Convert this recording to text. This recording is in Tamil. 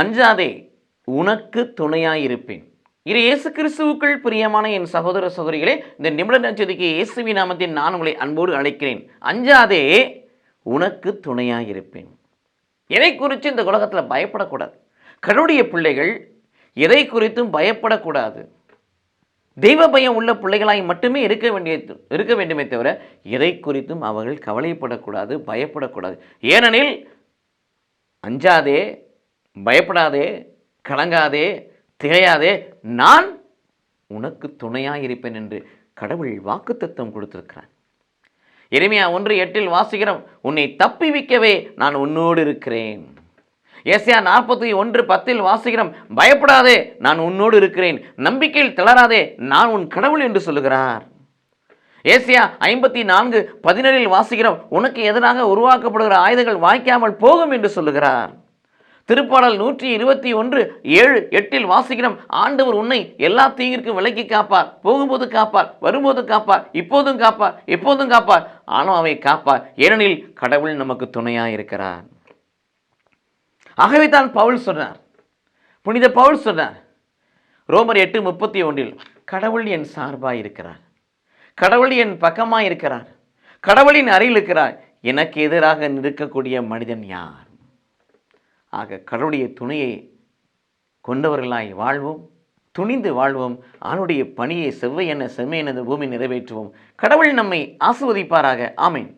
அஞ்சாதே உனக்கு துணையாயிருப்பேன். இது இயேசு கிறிஸ்துவுக்குள் பிரியமான என் சகோதர சகோதரிகளே இந்த நிமிட நச்சதிக்கு இயேசுவி நாமத்தில் நான் உங்களை அன்போடு அழைக்கிறேன். அஞ்சாதே உனக்கு துணையாயிருப்பேன். எதை குறித்து இந்த உலகத்தில் பயப்படக்கூடாது. கடவுடைய பிள்ளைகள் எதை குறித்தும் பயப்படக்கூடாது. தெய்வ பயம் உள்ள பிள்ளைகளாய் மட்டுமே இருக்க வேண்டிய இருக்க வேண்டுமே தவிர எதை குறித்தும் அவர்கள் கவலைப்படக்கூடாது பயப்படக்கூடாது. ஏனெனில் அஞ்சாதே பயப்படாதே கலங்காதே திகையாதே நான் உனக்கு துணையாக இருப்பேன் என்று கடவுள் வாக்குத்தத்தம் கொடுத்திருக்கிறான் எளிமையா ஒன்று எட்டில் வாசிக்கிறோம் உன்னை தப்பி வைக்கவே நான் உன்னோடு இருக்கிறேன். ஏசியா நாற்பத்தி ஒன்று பத்தில் வாசிக்கிறோம் பயப்படாதே நான் உன்னோடு இருக்கிறேன். நம்பிக்கையில் தளராதே நான் உன் கடவுள் என்று சொல்லுகிறார். ஏசியா ஐம்பத்தி நான்கு பதினேழில் வாசிக்கிறோம் உனக்கு எதிராக உருவாக்கப்படுகிற ஆயுதங்கள் வாய்க்காமல் போகும் என்று சொல்லுகிறார். திருப்பாடல் நூற்றி இருபத்தி ஒன்று ஏழு எட்டில் வாசிக்கிறோம் ஆண்டவர் உன்னை எல்லா தீங்கிற்கும் விலக்கி காப்பார். போகும்போது காப்பார் வரும்போது காப்பார் இப்போதும் காப்பார் எப்போதும் காப்பார். ஆனால் அவை காப்பார். ஏனெனில் கடவுள் நமக்கு துணையாக இருக்கிறார். ஆகவே தான் பவுல் சொன்னார். புனித பவுல் சொன்னார். ரோமர் எட்டு முப்பத்தி ஒன்றில் கடவுள் என் சார்பாக இருக்கிறார். கடவுள் என் பக்கமாக இருக்கிறார். கடவுளின் அருகில் இருக்கிறார். எனக்கு எதிராக நிற்கக்கூடிய மனிதன் யார்? ஆக கடவுளுடைய துணையை கொண்டவர்களாய் வாழ்வோம் துணிந்து வாழ்வோம் அவனுடைய பணியை செவ்வையென செம்மையென பூமி நிறைவேற்றுவோம். கடவுள் நம்மை ஆசிர்வதிப்பாராக. ஆமேன்.